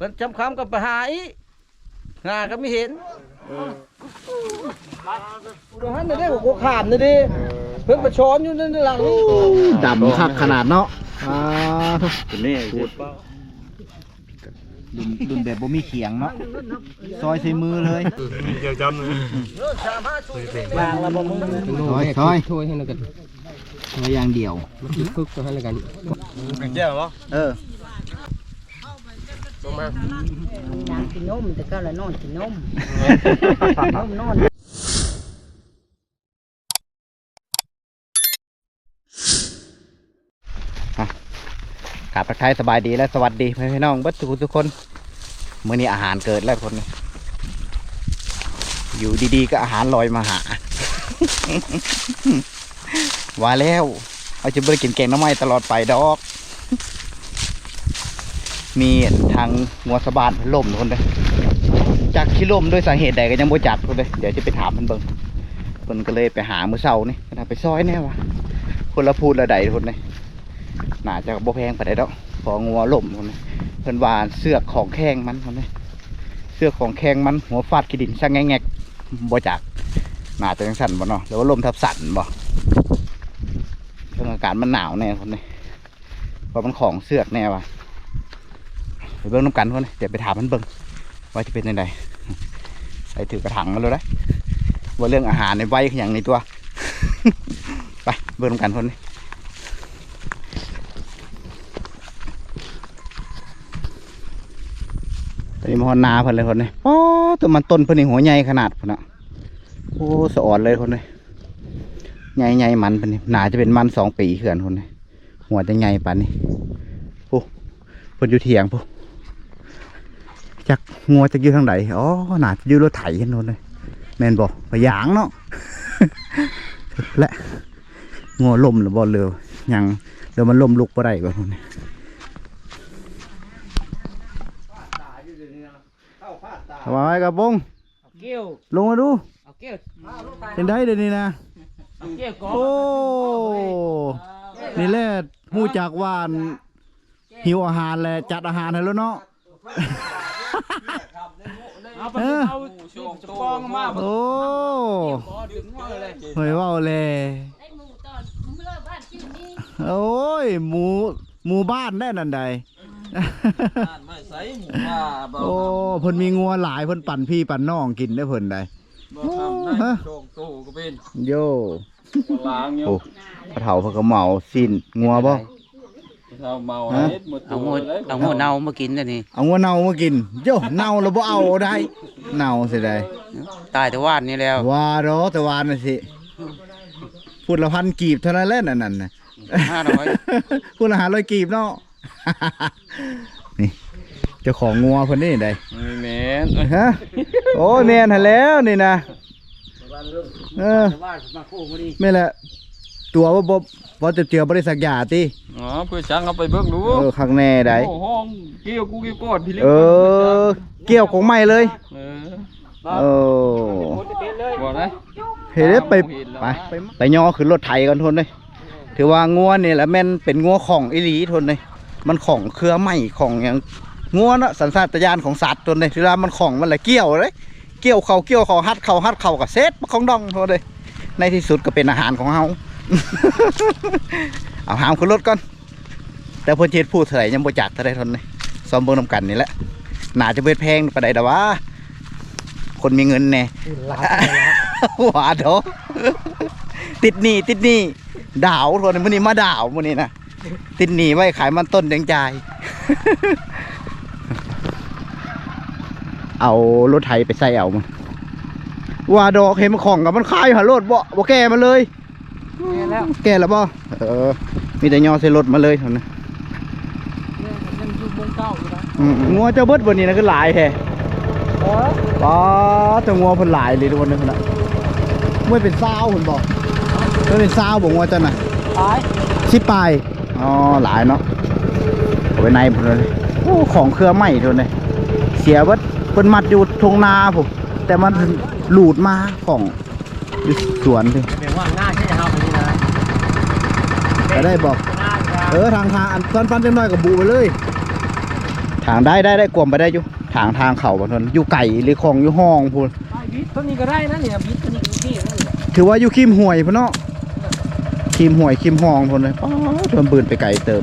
มันจำคำกับไปหาอีกหาก็ไม่เห็นดูฮันได้หัวขามนี่ดิเพิ่งมาช้อนอยู่นั่นหลังนี่ดำคักขนาดเนาะอ่าทุกเนนี่พูดดุนดุนแบบบ่มีเขียงเนาะซอยใส่มือเลยวางแล้วบ่มึงซอยซอยช่วยให้แล้วกันซอยอย่างเดียวมันคิดฝึกให้แล้วกันเออ นางกินนมแต่ก็ละนอนกินนมนมนอนกราบทักทายสบายดีและสวัสดีเพื่อนพี่น้องเบัดทุกคนทุกคนมื้อนี้อาหารเกิดแล้วคนนี้อยู่ดีๆก็อาหารลอยมาหาว่าแล้วเอาจะเบิดกินแกงหน้ำไม้ตลอดไปดอก มีทางงัวสะบานล่มคนเลยจากที่ล่มด้วยสาเหตุใดก็ยังบ่จัดคนเลยเดี๋ยวจะไปถามมันเบิ่งคนก็เลยไปหามือเช้านี่นะไปซอยแน่วะคนละพูดละใดคนเลยหน่าจะบ่แพงไปได้ดอกพองัวล่มคนนี้เพิ่นว่าเสือกของแข้งมันคนนี้เสือกของแข้งมันหัวฟาดขี้ดินช่างแงกๆบ่จักน่าจะจังสั่นบ่เนาะหรือว่าลมทับสั่นบ่เรื่งอากาศมันหนาวแน่คนนี้เพราะมันของเสือกแน่ว่ะ ไปเบิ่งน้ำกันคนนี้เดี๋ยวไปถามมันเบิ่งว่าจะเป็นยังไงไปถือกระถางมาเลยได้ว่าเรื่องอาหารในไว้อย่างในตัว ไปเบิ่งน้ำกันคนนี้ตอนนี้มาฮอนนาเพิ่นเลยคนนี้อ๋อตัวมันต้นเพิ่นนี่หัวใหญ่ขนาดพุ่นน่ะโอ้สะอ่อนเลยคนนี้ใหญ่ใหญ่มันเพิ่นนี่น่าจะเป็นมันสองปีเขื่อนคนนี้หัวจะใหญ่ปานนี้โอ้เพิ่นอยู่เถียงปุ๊ จักงัวจะอยู่ทางไหนอ๋อน่าจะอยู่รถไถเห็นคนเลยแม่นบ่พะยางเนาะและงัวล่มหรือบ่เรือยังเรือมันล่มลุกบ่ได้บ่คนนี้สบายกับปงเกี้ยวลงมาดูเอาเกี้ยวเป็นได้เดี๋ยวนี้นะเอาเกี้ยวก่อนโอ้นี่แหละหูจากวานหิวอาหารแหละจัดอาหารให้แล้วเนาะ เอาไปเอาจะปองมาโอ้บ่ดึงมาเลยเฮ้ยว่าวเลยไอ้หมูตอนเมื่อบ้านชื่อนี้โอ้ยหมูหมู่บ้านแน่นันใดไม่ใส่หมูว่าบ่โอ้เพิ่นมีงัวหลายเพิ่นปั่นพี่ปั่นน้องกินได้เพิ่นได้บ่ทำได้โชงตู้ก็เป็นโย่ล้างอยู่โอ้พระเฒ่าเพิ่นก็เหมาสิ้นงัวบ่ เท่าเมาฮะเฮ็ดหมดเอาหัวเอาหัวเน่ามากินนะนี่เอางัวเน่ามากินโย่เน่าแล้วบ่เอาได้เน่าสิได้ตายแต่ว่านนี่แล้วว่าเนาะแต่วานน่ะสิพูดละพันกีบเท่านั้นแหละนั่นน่ะนะห้าร้อยพูดละหาร้อยกีบเนาะ นี่เจ้าของงัวเพิ่นนี่ได้ไม่แม่นฮะโอ้ยแม่นหั่นแล้วนี่นะเออว่ามาคู่บ่ดีแม่นแหละ ตัวว่าบ่บ่จะเจือบ่ได้สักยาติอ๋อเพื่อจังเอาไปเบิ่งดูเออข้างแน่ได้โอ้ห้องเกี่ยวกูเกี่ยวกอดพี่เล็กเออ เกี่ยวของใหม่เลย เออเออบ่ได้เฮ้ยไปไปไปย่อขึ้นรถไถกันทนเลยถือว่างัวนี่แหละแม่นเป็นงัวของอีหลีทนเลยมันของเครือไหมของอย่างงัวเนาะสัญชาตญาณของสัตว์ทนเลยถือว่ามันของมันแหละเกี่ยวเลยเกี่ยวเขาเกี่ยวเขาฮัดเขาฮัดเขากับเซตของดองทนเลยในที่สุดก็เป็นอาหารของเฮา เอาหามขึ้นรถก่อน แต่เพิ่นสิเฮ็ดพูดเท่าไหร่ยังบ่จัดเท่าใดทนเลยซ้อมเบิ่งนำกันนี่แหละน่าจะเบ็ดแพงปานใดดอกวะคนมีเงินแน่หวานเถอะติดหนี้ติดหนี้ดาวโทนมันนี้มาดาวมันนี้นะติดหนี้ไว้ขายมันต้นแดงใจายเอารถไถไปใส่เอามันว่าดอกเห็นมันของกับมันคายหารถบ่บ่แก่มาเลย แก่แล้วบ่เออ มีแต่ยอใส่รถมาเลยเท่านั้นยังอยู่วงเก้าอยู่นะอืมงัวเจ้าเบิดบนนี้นะคือหลายแฮะป้าเจ้างัวเพิ่นหลายเลยทุกคนเลยพุ่นน่ะไม่เป็นซาวเพิ่นบอกไม่เป็นซาวบอกงัวเจ้าน่ะตายสิปลายอ๋อหลายเนาะเอาไปในพุ่นเลยโอ้ของเครือไหม้ทุกคนเลยเสียเบิดเพิ่นมัดอยู่ทงนาผมแต่มันหลุดมาของอยู่สวนพี่แม่ว่าหน้าใช่เฮาคนนี้นะจะ ได้บอกหน้าเออทางทางอันตอนปันจังน้อยกับบูไปเลยไถางได้ได้ได้กลมไปได้อยู่ทางทางเขาบนนั้นอยู่ไก่หรือของอยู่ห้องพูนบิดตัวนี้ก็ได้นะเนี่ยบิดตัวนี้ก็ที่นั่นแหละถือว่าอยู่คิมห่วยพุ่นเนาะคิมห่วยคิมห้องพุ่นเลยป้าเพิ่มปืนไปไก่เติบ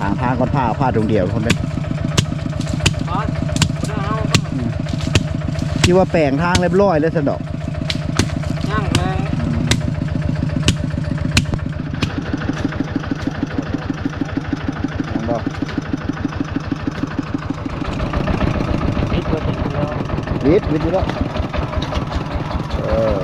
ทางทางก่อนผ้าผ้าตรงเดียวพุ่นเลยอ๋อเอาที่ว่าแปลงทางเรียบร้อยแล้วสะดอก ย่างเลย ยังบอก บิดตัวนี้เดียว วิทย์วิทย์อยู่แล้วเออ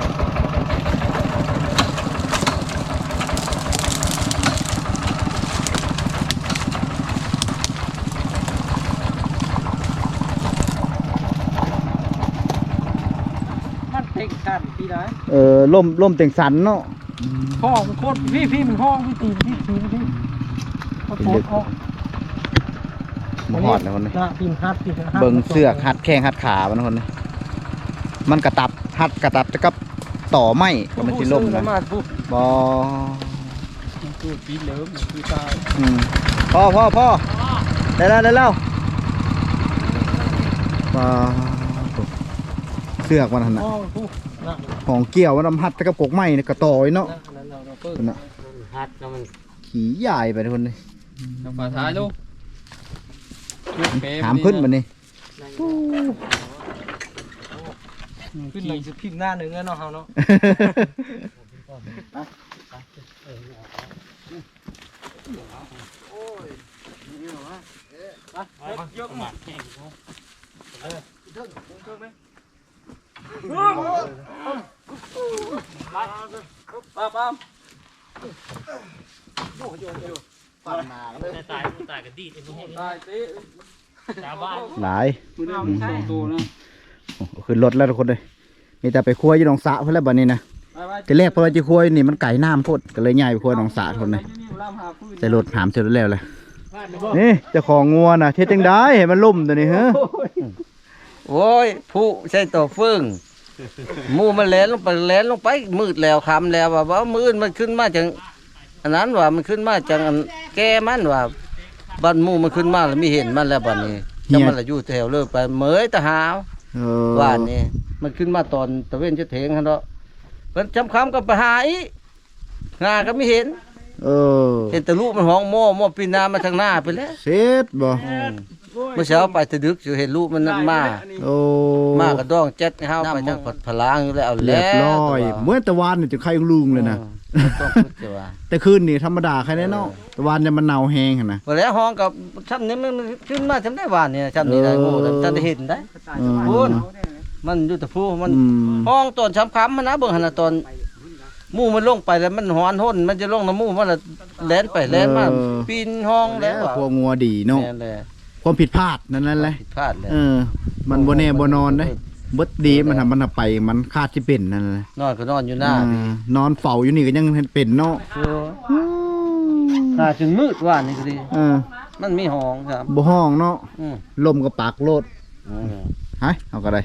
มันเต็งสั่นพี่ได้เออล่มล่มเต็งสันเนาะ ห้องโคตรพี่พี่มันห้องพี่ตีนพี่ตีนพี่เขาโคตรห้อง มาหอดเลยคนนี้นะพิมพ์ฮัดพิมพ์ฮัดเบิ่งเสือกหัดแข้งหัดขามันคนนี้มันกระตับหัดกระตับจะกับต่อไม้ก็มันสิล่มนะนะมาปุ๊บบอคือปีเหลิมคือตายอืมพ่อพ่อพ่อได้แล้วได้แล้วบอเสือกมันหันน่ะห้องปุ๊บนะของเกี่ยวมันทำหัดตะกระปกไม้นี่กระต่อยเนาะนะนั่นเราเราเปิดคนน่ะฮัดแล้วมันขี่ใหญ่ไปคนนี้ทางฝ่าท้ายลูก ถามขึ้นมานี่ขึ้นหนึ่งจะพิมพ์หน้าหนึ่งแล้วเนาะเฮาเนาะยกมาป้าป้าตายตีหลายน้สองตัวนะโอ้ขึ้นรถแล้วทุกคนเลยมีแต่ไปครัวอยู่หนองสะเพื่อนแล้วบัดนี้นะไปไปแต่แรกเพราะว่าจะครัวอยู่นี่มันไก่น้ำโพดก็เลยย้ายไปครัวหนองสะทุกคนเลยใส่รถหามเสร็จแล้วเลยนี่จ้าของงัวนะเท็ดจังได้เห็นมันล่มตัวนี้เฮะโอ้ยผู้ใช่ตัวฟึ่งมูมันแลนลงไปแลนลงไปมืดแล้วคำแล้วว่ามืดมันขึ้นมาจัง อันนั้นว่ามันขึ้นมาจังอันแกมันว่าบ้านหมูมันขึ้นมาแล้วมีเห็นมันแล้วบัดนี้จะมันละอยู่แถวเลยไปเหมยตะหาวเออว่านนี่มันขึ้นมาตอนตะเว้นจะเถงฮะเนาะเพิ่นจำคำก็ไปหาอีกงาก็ไม่เห็น เออเห็นแต่ลูกมันห้องโม่โม่ปีนามาทางหน้าไปแล้วเสร็จบ่อืมเมื่อเช้าไปตะดึกอยู่เห็นลูกมันนั่นมา โอ้มากระดองเจ็ดให้เฮาไปจังผัดพลางอยู่แล้วเอาเรียแล้บวร้อยเมื่อตะวันนี่จะใครลุงเลยนะออ ต้องพูดจะว่า แต่คืนนี่ธรรมดาใครแน่เนาะตะวันเนี่ยมันหนาวแห้งหั่นนะ บ่แล้วห้องกับชั้นนี้มันมันขึ้นมาจำได้ว่านี่ชั้นนี้ได้เออโง่ท่านได้เห็นได้เออพูนมันอยู่แต่ผู้มัน อืม ห้องตอนช้ำค้ำมันนะเบิ่งหั่นน่ะตอนหมู่มันลงไปแล้วมันหอนห้นมันจะลงน้ำหมู่มันละแล่นไปแล่นมาปีนห้องแล้วอะพวกงัวดีเนาะแม่นแหละความผิดพลาดนั่นนั่นแหละผิดพลาดเลยเออ มันบ่แน่บ่นอนเด้ เบิดดีมันทำมันทำไปมันคาดที่เป็นนั่นแหละนอนก็นอนอยู่หน้าเออนอนเฝ้าอยู่นี่ก็ยังเป็นเนาะหน้าจนมืดว่านี่ก็ดีเออมันมีห้องครับบ่ห้องเนาะอืมลมก็ปากโลดอืมหายเอาก็ได้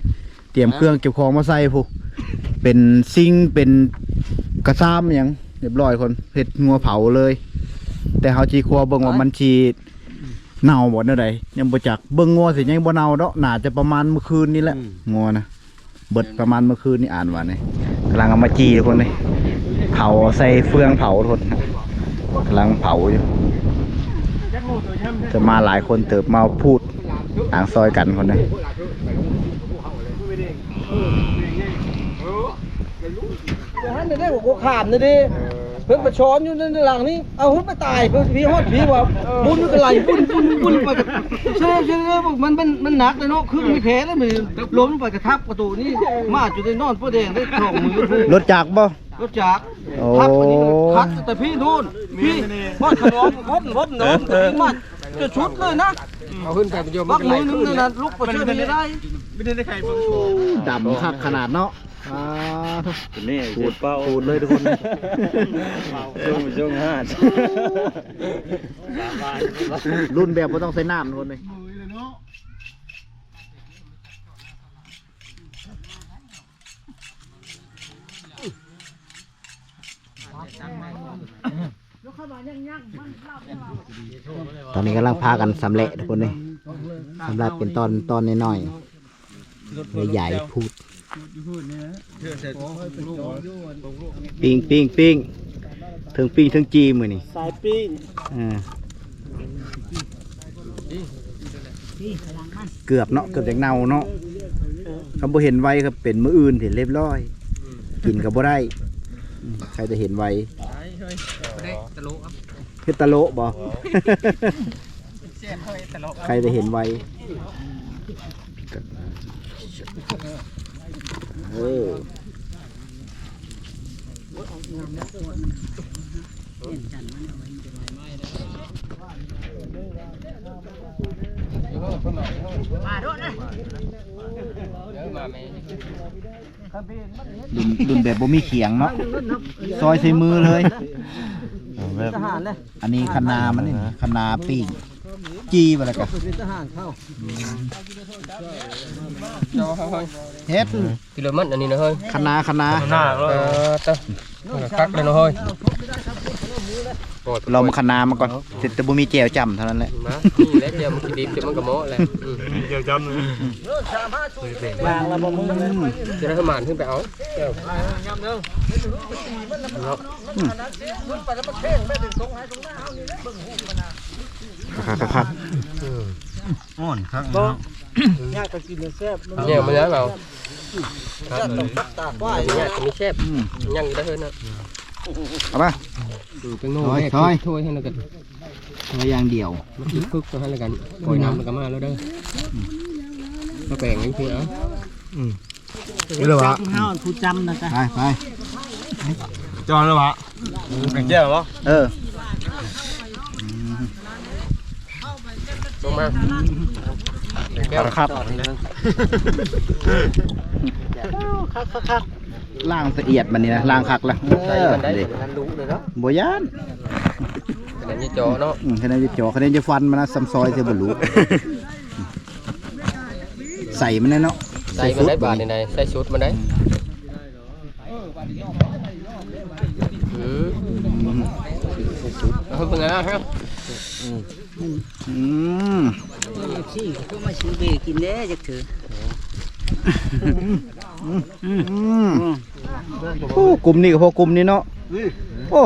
เตรียมเครื่องเก็บของมาใส่ผู้เป็นซิงค์เป็นกระซ้ำหยังเรียบร้อยคนเฮ็ดงัวเผาเลย แต่เฮาจีครัวเบิ่งว่ามันสิ เน่าบ่แนวใดยังบ่จักเบิ่งงัวสิยังบ่เน่าดอกน่าจะประมาณเมื่อคืนนี่แหละงัวนะเบิดประมาณเมื่อคืนนี่อ่านว่านี่กำลังเอามาจีทุกคนนี่เผาใส่เฟืองเผาทุกคนกำลังเผาอยู่จะมาหลายคนเติบมาพูดต่างซอยกันคนนี้เดี๋ยวให้ได้หัวขามนี่ดิ เพิ่นมาช้อนอยู่ในหลังนี้เอาหุ้นไปตายเพิ่นพี่ฮอดพี่ว่าบุญมันก็ไหลบุญบุญบุญไปกับเชื่อเชื่อมันมันมันหนักเลยเนาะคือไม่แพ้แล้วมันล้มไปกระทับประตูนี่มาจุดได้นอนพ่อแดงได้สองมือพูรถจักรบ่รถจักรโอ้ทับอันนี้มันคัดแต่พี่นู่นพี่บ้านขนมวบวบหนมแต่พี่มันจะชุดเลยนะเอาขึ้นไปเป็นโยมบักมือนึงนั่นลุกไปช่วยไม่ได้ดำคักขนาดเนาะ อ่านี่พูดพูดเลยทุกคนช่วงช่วงห้ารุ่นแบบบ่ต้องใส่น้ำทุกคนเลยตอนนี้กำลังพากันสำเร็จทุกคนเลยสำหรับเป็นตอนตอนน้อยๆใหญ่ ๆพูดปิ้งปิ้งปิ้งถึงปิ้งถึงจีมือนี่สายปิ้งอ่าเกือบเนาะเกือบจากเน่าเนาะเขาบ่เห็นไว้ครับเป็นมืออื่นเห็นเรียบร้อย กินก็บ่ได้อืมใครจะเห็นไว้เฮ็ดตะโลบ่ ใครจะเห็นไว้ เออมาโดดนะมาแม่ดุนดุนแบบบ่มีเขียงเนาะซอยใส่มือเลย อันนี้คะนามันนี่คะนาปิ้ง จีบ่แล้วก็เป็นทหารเข้าเจ้าเฮ้ยเฮ็ดกิโลมันอันนี้นะเฮ้ยคะนาคะนาหน้าเออเต้คักเลยนะเฮ้ยเรามาคะนามาก่อนเสร็จแต่บ่มีแจวจำเท่านั้นแหละมานี่แหละเดี๋ยวมันกินดิบเดี๋ยวมันก็โม้แหละอืมวางแล้วบ่มึงจะได้ ขมานขึ้นไปเอาเจ้าครับยากกินแซ่บเนี่ยมันแล้วเราจัดต้องตากว่าเนี่ยมีแซ่บยังอยู่ได้เฮ้ยนะเอาป่ะเป็นโน่ถอยถอยถ้วยให้แล้วกันเอาอย่างเดียวมันอีกคึกก็ให้แล้วกันปล่อยน้ำมันก็มาแล้วเด้อมาแบ่งกันคือเอานี่เลยวะเฮาผู้จำนะจ๊ะไปไปจอนแล้วะเป็นแก้ววะเออ ลง มาแก้วครับคักคักคักล่างละเอียดมันนี่นะล่างคักละเอใส่อมันได้เด็มันรู้เลยเนาะบ่ยานอันนี้จอเนาะอืมคะแนนจะจ่อคะแนนจะฟันมันนะซัมซอยเสียบ่รู้ใส่มันแน่เนาะใส่มันได้บาทในในใส่ชุดมันได้อืมเอาเป็นไงล่ะครับ อืมซี่ก็มาซื้อเบกินเด้จักถืออืมโอ้กลุ่มนี้กับพวกกลุ่มนี้เนาะโอ้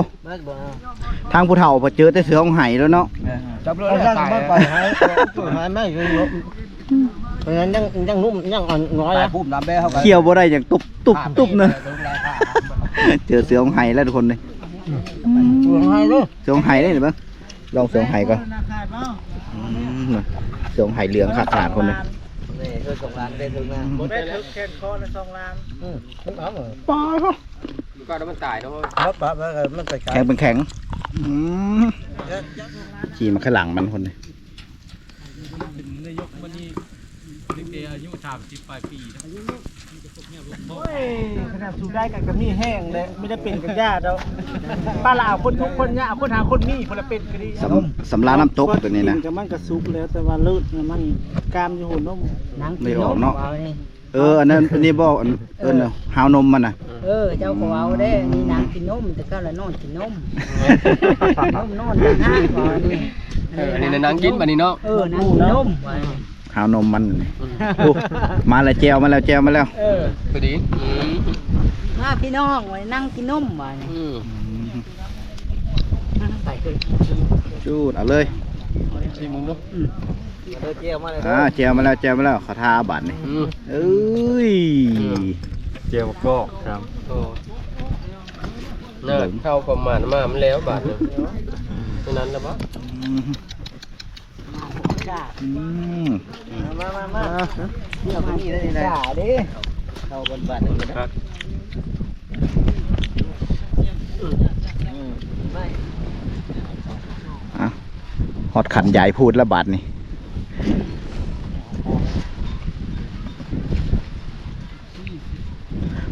ทางผู้เฒ่าพอเจอแต่เสือของไห้แล้วเนาะจับเลย่างตายมาไปให้หายไม่ยังเพราะงั้นยังยังนุ่มยังอ่อนน้อยอะปุ๊บน้ำแบ้เข้าไปเคี่ยวบ่ได้อย่างตุบตุบตุบเนอะเจอเสือของไห้แล้วทุกคนเลยช่วงให้เลยเสือของไห้ได้หรือเปล่า ลองเสือของไห้ก่อนอืมเสือของไห้เหลืองขาดขนาดคนเลยนี่คือสองล้านได้ถึงนะบ่ได้ถึงแค่คอละ2ล้านอืมมันเอาเหรอปลาเขาก็แล้วมันตายเนาะครับปะมันไปไกลแข็งเป็นแข็งอืมขี่มาข้างหลังมันคนเลยโอ้ย ขนาดสูได้กันกับมีแห้งเลยไม่ได้เป็นกับญาติแล้วป้าลาวคนทุกคนเนี่ยคนหาคนมีคนละเป็นก็ดีสำสำลาน้ำตกตัวนี้นะก็มันกระซุกแล้วแต่ว่าเลือดมันกามอยู่หุ่นนมนังไม่กินออกนมเนาะเอานี่เอออันนั้นอันนี้บอกอันเออเนาะฮาวนมมันน่ะเออเจ้าก็เอาเด้นี่นางกินนมแต่ก็ละนอนกินนมนมนอนนานก่อนนี่เออนี่นางกินบัดนี้เนาะเออนางกินนม ว่านี่ฮาวนมมันนี่โอ้มาแล้วแจวมาแล้วแจวมาแล้ว เออพอดีอืมมาพี่น้องไว้นั่งกินนมว่านี่อืมไปเลยจูดเอาเลยที่มุมเนาะเออเจียวมาเลยอ่าแจวมาแล้วแจวมาแล้วขอทาบัตรนี่อืมเอ้ยเจียวก็ครับโอ้น่าเข้าประมาณมามันแล้วบาทหนึงเท่านั้นแล้วบ่อืมจ้า อืมมามามาเดี๋ยวนี่ได้เลยจ้าเด้เข้าบนบ้านนึงนะครับอะฮอดขันใหญ่พูดแล้วบัตรนี่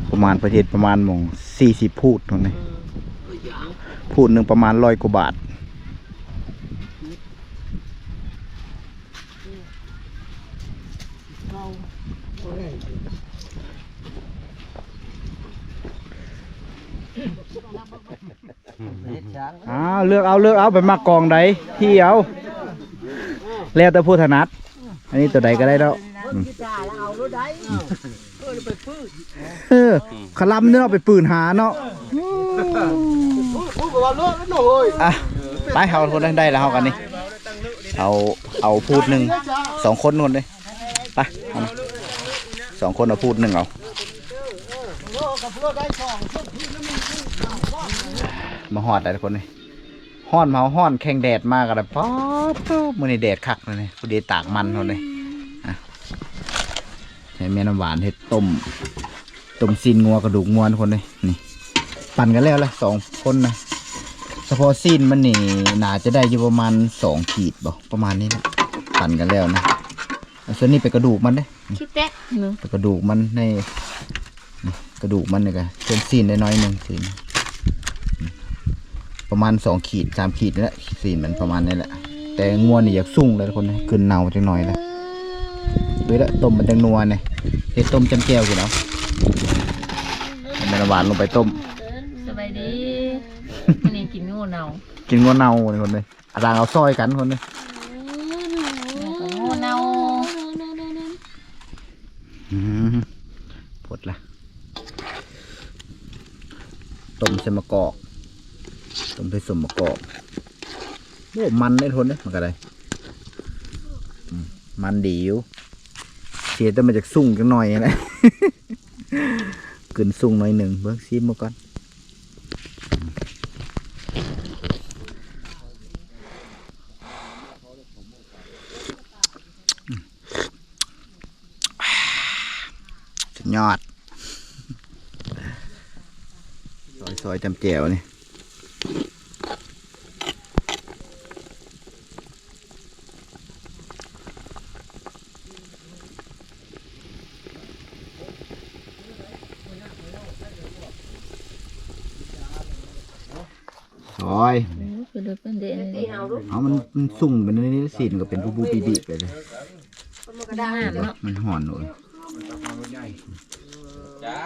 ประมาณประเทศประมาณหมองสี่สิบพูดตรงนี้พูดหนึ่งประมาณร้อยกว่าบาท เฮ็ดช้าง อ้าวเลือกเอาเลือกเอาไปมากองใดที่เอาแล้วแต่ผู้ถนัด อันนี้ตัวใดก็ได้แล้วเออขลำเนี่ยเอาไปปืนหาเนาะพูดกับว่าเลิกแล้วหน่อยอะไปเอาคนได้แล้วเอากันนี่เอาเอาพูดหนึ่งสองคนนู่นเลยไปสองคนเอาพูดหนึ่งเอา มาหอดแต่ละคนนี่ห้อนเมาห้อนแข่งแดดมากกันเลยป๊อปป๊อปมือนี่แดดคักเลยนี่พอดีตากมันคนเลยอะใช้แม่น้ำหวานเฮ็ดต้มต้มซีนงัวกระดูกงัวทุกคนเลยนี่ ปั่นกันแล้วละสองคนนะเฉพาะซีนมันนี่น่าจะได้อยู่ประมาณสองขีดบ่ประมาณนี้นะปั่นกันแล้วนะเอาส่วนนี้ไปนกระดูกมันเด้คิดแป๊กหนึ่งไปกระดูกมันในนี่กระดูกมันนี่ก็เส้นซีนได้น้อยหนึ่งซีนนี่ ประมาณสองขีดสามขีดนี่แหละซีนมันประมาณนี้แหละ แต่งัวนี่อยากสุ่งเลยทุกคนนะขึ้นเนาจังหน่อยเลยดูและต้มมันจังนัวเนี่ยเฮ็ดต้มจำแก้วกินเอาเอาแม่น้ำหวานลงไปต้ม สบายดีมันนี่กินงูเนากินงัวเน่าเลยคนเลยอาจารย์เอาซอยกันคนเลยงูเนาอืมพดละต้มใส่มะกอก ต้มใส่สมมะกอกโอ้มันได้ทนเนี่ยมันก็ได้มันดีอยู่เสียแต่มาจากสุ่งจังหน่อยนะกึนสุ่งหน่อยหนึ่งเบิ้งซีมมาก่อนยอด ซอยซอยจำแจวนี่ ซอยคือดูเป็นเด่นเลยเอามันมันสุ่งเป็นนี่สินก็เป็นบูบูบีบีไปเลยงามเนาะมันห่อนหนูแล้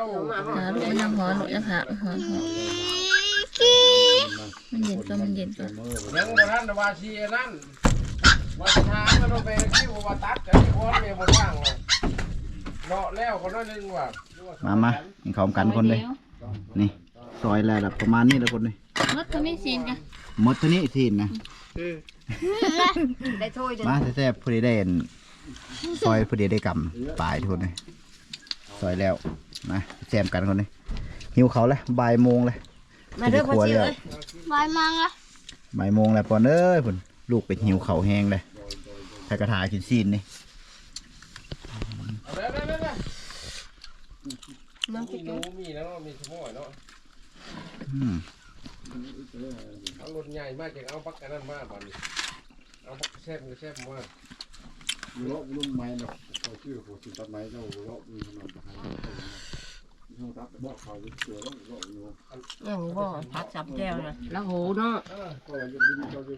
วหาลูกน้ำหอนลูกจะค่ะหอนหอนมันเย็นก็มันเย็นก็ยังบ่ทันว่าชีนั่นว่าทางมันไปคิวว่าตัดแต่ที่คนเมียบ่ว่างเลยเนาะแล้วคนนั้นนึงว่ามามากินข้าวกันคนเลย นี่ซอยแล้วแบบประมาณนี้แล้วคนเลยรถก็ไม่ซีนกันหมดเท่านี้สินนะได้ถ้วยเดียวมาแซ่บๆพอดีได้อันซอยพอดีได้กำปลายทุกคนเลยซอยแล้วมาแซมกันคนเลยหิวเขาวแล้วบ่ายโมงเลยมาเด้อพ่อชื่อเอ้ยบายมังละบ่ายโมงแล้วปอนเอ้ยพุ่นลูกไปหิวเขาวแห้งเลยใส่กระถากินซีนนี่เอาเด้อๆๆ น้ำพริกหนูมีแล้วมีสมอยเนาะอืมเอารถใหญ่มากจังเอาปักกันนั่นมาบัดนี้เอาปักแซ่บมือแซ่บมาเลาะลุ่มไม้เนาะเขาชื่อเขาสิตัดไม้เนาะเลาะมีขนาดไหนเขาตัดบอกเขาเสือแล้วเลาะอยู่ยังบ่พักสับแก้วนะแล้วโหเนาะก็ยังดิ้นเขาจะ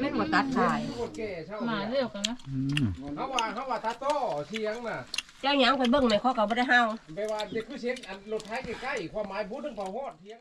แม่นบ่ตัดขายโคตรแก่เช่ามาเร็วกันนะอืมเขาว่าเขาว่าตาโต้เสียงน่ะ เจ้าหยังไปเบิ่งแม่ข้อก็บ่ได้เฮา ไปว่าเด็กคือเสียงอันรถไทยใกล้ๆความหมายพูดถึงเผาฮอดเทียง